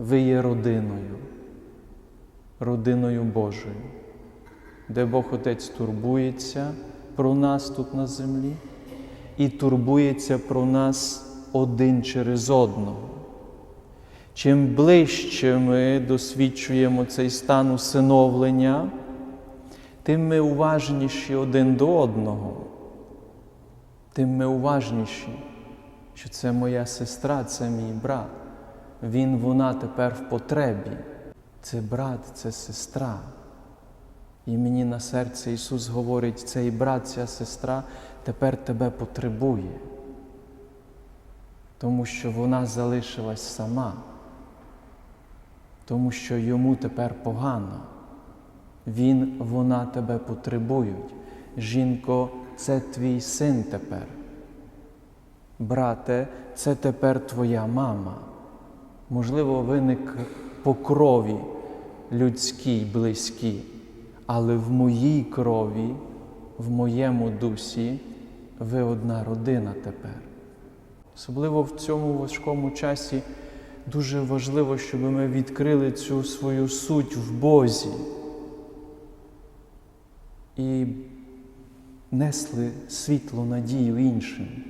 ви є родиною, родиною Божою, де Бог Отець турбується про нас тут на землі і турбується про нас один через одного. Чим ближче ми досвідчуємо цей стан усиновлення, тим ми уважніші один до одного, тим ми уважніші, що це моя сестра, це мій брат. Він, вона тепер в потребі. Це брат, це сестра. І мені на серце Ісус говорить, цей брат, ця сестра тепер тебе потребує, тому що вона залишилась сама, тому що йому тепер погано. Він, вона тебе потребують. Жінко, це твій син тепер. Брате, це тепер твоя мама. Можливо, виник по крові людській, близькій, але в моїй крові, в моєму дусі ви одна родина тепер. Особливо в цьому важкому часі дуже важливо, щоб ми відкрили цю свою суть в Бозі і несли світло надію іншим.